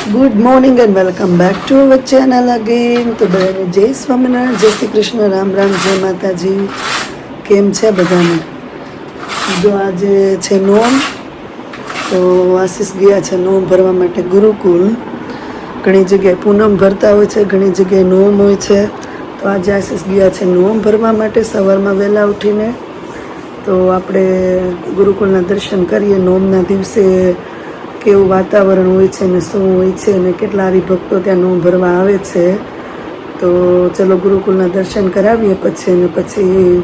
Good morning and welcome back to our channel again તો બધાને જય સ્વામિનારાયણ, જય શ્રી કૃષ્ણ, રામ રામ, જય માતાજી. કેમ છે બધાને? જો આજે છે નોમ, તો આશીષ ગયા છે નોમ ભરવા માટે ગુરુકુલ. ઘણી જગ્યાએ પૂનમ ભરતા હોય છે, ઘણી જગ્યાએ નોમ હોય છે. તો આજે આશીષ ગયા છે નોમ ભરવા માટે સવારમાં વહેલા ઉઠીને. તો આપણે ગુરુકુળના દર્શન કરીએ નોમના દિવસે. કેવું વાતાવરણ હોય છે ને શું હોય છે ને કેટલા હરિભક્તો ત્યાં નોમ ભરવા આવે છે, તો ચલો ગુરુકુળના દર્શન કરાવીએ પછી ને પછી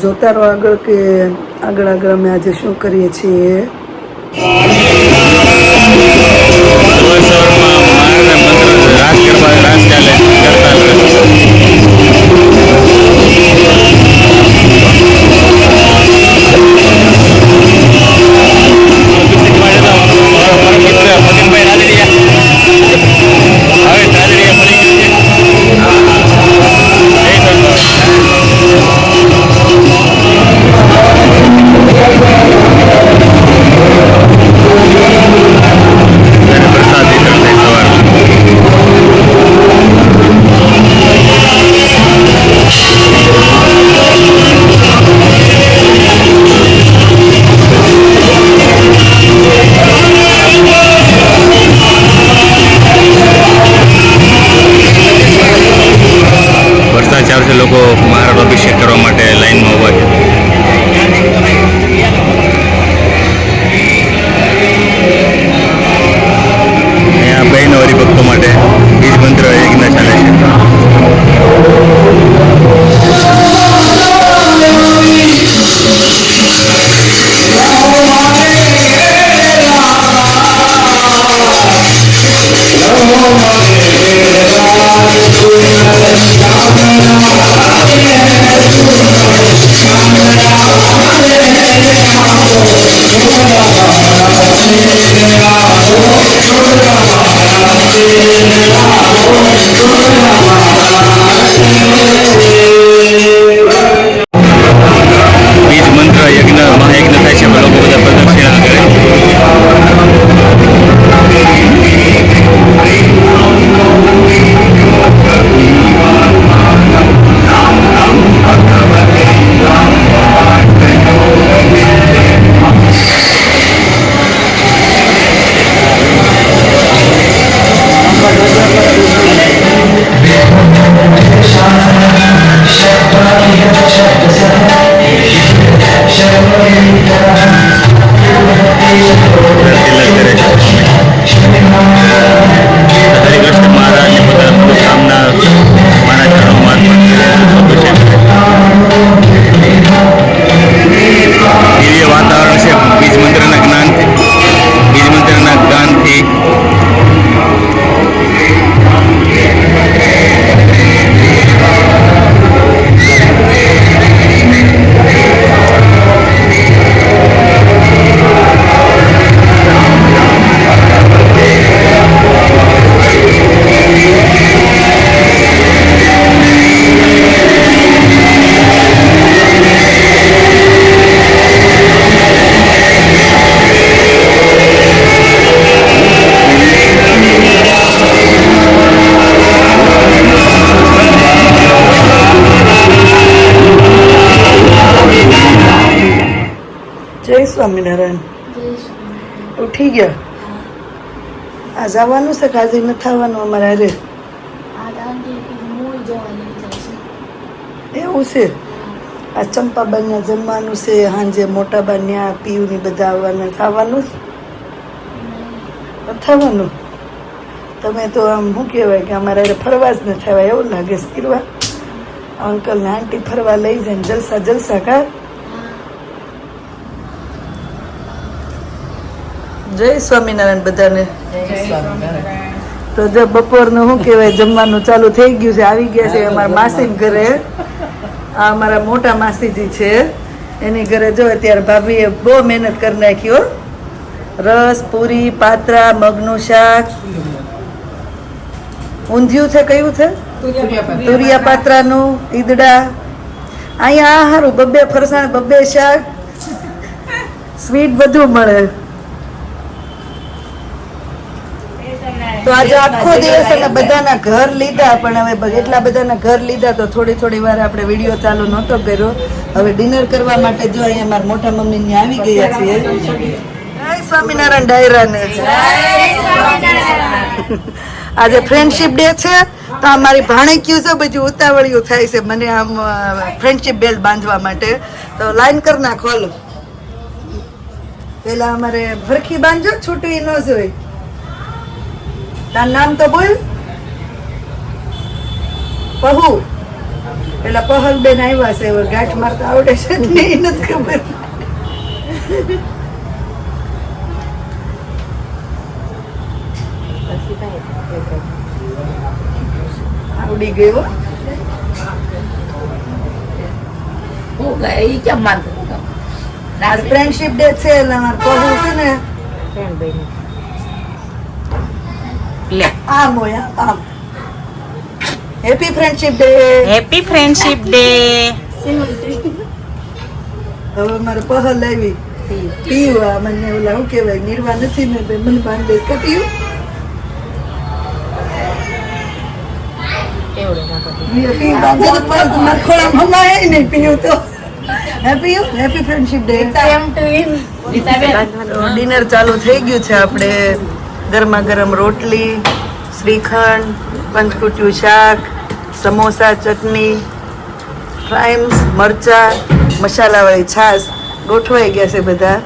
જોતા રહો આગળ કે આગળ આગળ અમે આજે શું કરીએ છીએ. રાજ કરવા રાસ ચાલે અભિષેક કરવા માટે લાઈનમાં ઊભા છે. અહીંયા બહેન હરિભક્તો માટે બીજ મંત્ર યજ્ઞ ચાલે છે. હરિકૃષ્ણ મહારાજને પોતાના શુભકામના મારા ચરણોમાં જય સ્વામિનારાયણ. ઉઠી ગયા? આ જવાનું છે કે આજે નથી આવવાનું અમારે અરે એવું છે? આ ચંપાબાના જમવાનું છે સાંજે મોટાબા ન્યા પીયુની બધા આવવાના. ખાવાનું થવાનું. તમે તો આમ શું કહેવાય કે અમારે હારે ફરવા જ ન થવાય એવું લાગે છે કિરવા અંકલ ને આંટી ફરવા લઈ જાય જલસા જલસા કા જય સ્વામિનારાયણ બધાને. તો જો બપોરનું શું કહેવાય, જમવાનું ચાલુ થઈ ગયું છે, આવી ગયા છે અમારા માસી ઘરે. આ અમારા મોટા માસીજી છે. એની ઘરે જો અત્યારે ભાભીએ બહુ મહેનત કરી નાખ્યો રસ, પૂરી, પાત્રા, મગનું શાક. ઊંધિયું છે, કયું છે? તુરિયા પાત્રાનું, ઈદડા. અહીંયા આ સારું બબ્બે ફરસાણ, બબ્બે શાક. સ્વીટ બધું મળે. તો આજે આખો દિવસ અમે બધાના ઘર લીધા પણ હવે એટલા બધાના ઘર લીધા તો થોડી થોડી વાર આપણે વીડિયો ચાલુ નહોતો કર્યો. હવે ડિનર કરવા માટે જો અહીંયા મારા મોટા મમ્મી ને આવી ગયા છીએ. જય સ્વામિનારાયણ ડાયરાને. આજે ફ્રેન્ડશિપ ડે છે તો આ મારી ભાણેક્યું છે બધું ઉતાવળિયું થાય છે મને આમ ફ્રેન્ડશિપ બેલ્ટ બાંધવા માટે. તો લાઈન કર નાખો હાલો. પેલા અમારે ફરખી બાંધજો છૂટવી ન જોઈ. તારું નામ તો બોલ. પહુ. પેલા પહલ બેન આવ્યા છે ગાંઠ મારતા આવડે છે નહીં એ નથી ખબર. આવડી ગયો. ફ્રેન્ડશીપ ડે છે એટલે પહુ છે ને. લે. આમ હોય આમ, happy friendship day happy friendship day હવે મારે પહલ આવી પીવા મને ઓલા શું કહેવાય નિર્વા નથી ને મને બાંધે કે પીવું પીવું તો પહલ તો મારા ખોળામાં હમાય નહીં પીવું તો. Happy happy friendship day dinner ચાલુ થઈ ગયું છે આપણે. ગરમા ગરમ રોટલી, શ્રીખંડ, પંચકુટિયું શાક, સમોસા, ચટણી ફ્રાઈમ્સ મરચા, મસાલાવાળી છાશ ગોઠવાઈ ગયા છે બધા.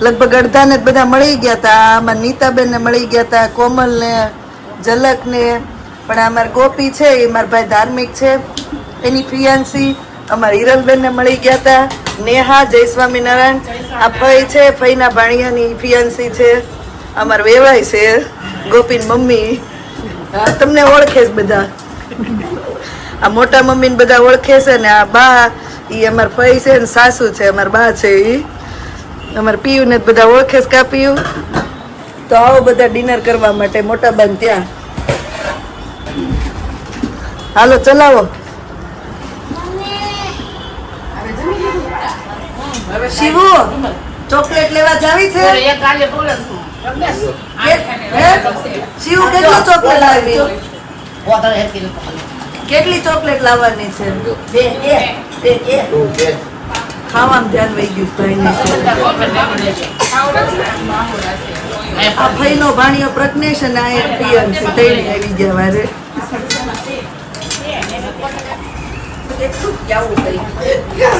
લગભગ અડધાને બધા મળી ગયા હતા આમાં નીતાબેનને મળી ગયા હતા કોમલને, ઝલકને. પણ અમારા ગોપી છે, એ મારા ભાઈ ધાર્મિક છે. એની ફિયાન્સી અમારા હિરલબેનને મળી ગયા હતા નેહા જય સ્વામિનારાયણ આ ફઈ છે, ફઈના ભાણિયાની ફિયાન્સી છે. અમારા વેવાય છે, ગોપીન મમ્મી. તમને ઓળખે છે બધા. આ મોટા મમ્મીને બધા ઓળખે છે ને આ બા એ અમાર ફઈ છે ને સાસુ છે, અમાર બા છે એ અમાર પીયું ને બધા ઓળખે છે કા પીયુ? તો આવો બધા ડિનર કરવા માટે મોટા બેન ત્યાં. હાલો, ચલાવો. શિવુ, ચોકલેટ લેવા જાવી છે? કાલે હે? શિવુ કેટલી ચોકલેટ લાવી કેટલી ચોકલેટ લાવવાની છે? બે બે એક ધ્યાન વહી ગયું આ ભાઈનો ભાણિયો પ્રજ્ઞેશ અને આ એક પિયર છે. આવી ગયા વારે.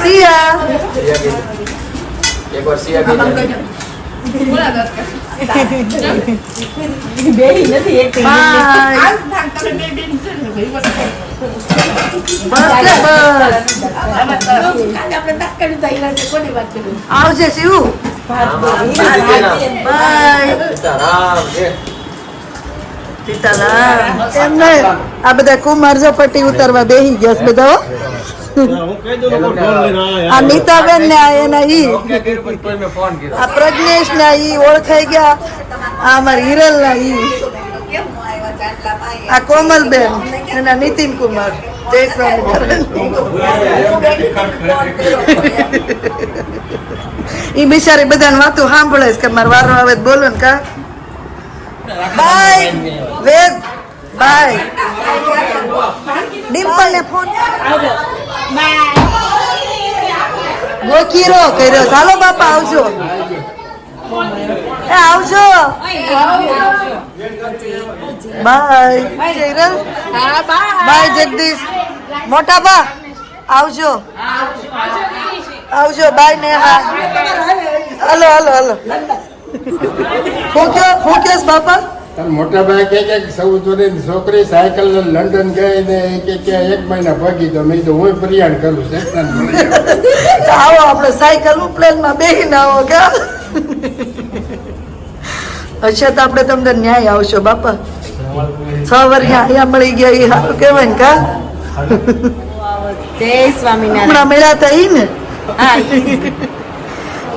સિયા. બસ બસ આવજે શિવ. સીતારામ. આ બધા કુમાર ઝપટી ઉતારવા બેહી ગયા બધા હો. આ નીતાબેન ને આ એના ઈ આ પ્રજ્ઞેશ ના ઈ ઓળખાઈ ગયા. આ અમારા હિરલ ના ઈ. આ કોમલબેન એના નીતિન કુમાર. જય સ્વામિનારાયણ. ઈ બિચારી બધાને વાતું સાંભળે છે કે મારો વારો આવે તો બોલો ને કા. બાય. વેદ. બાય. ડિમ્પલ ને ફોન ગોકીરો કર્યો. ચાલો બાપા આવજો. એ આવજો. બાય. જયરલ બાય જગદીશ. મોટા બા આવજો. આવજો bye Neha. Hello hello hello. ફૂંક્યો કયો બાપા? તાર મોટા ભાઈ કે કે સૌદરી છોકરી સાયકલ લંડન ગઈ ને કે કે એક મહિના ભાગી તો મેં તો હું પ્રયાણ કરું સેક્શન આવો આપણે સાયકલ પ્લેનમાં બેહીને આવો કે? હશે તો આપણે તમને ન્યાય આવશો બાપા. છ વર્ષ અહીંયા મળી ગયા એ સારું કહેવાય ને કા? જય સ્વામિનારાયણ. હમણાં મળ્યા હતા ઈ ને?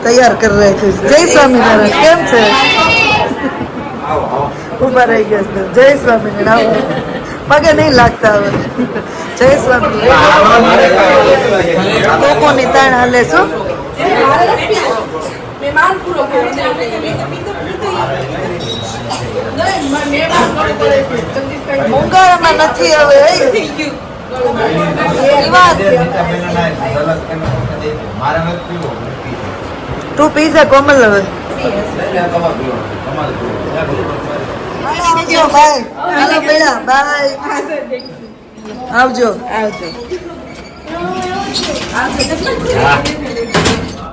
તૈયાર કરી રાખ્યું છે. જય સ્વામિનારાયણ કેમ છે? ઊભા રહી ગયા. જય સ્વામિનારાયણ આવો. પગે નહીં લાગતા હવે જય સ્વામિનારાયણ કોકોની તાણ હાલે શું હવે રિવાજ છે. મારે નથી છે. તું પીઝા કોમલ હવે આવજો બાય હાલો પેલા બાય આવજો. આવજો. હા.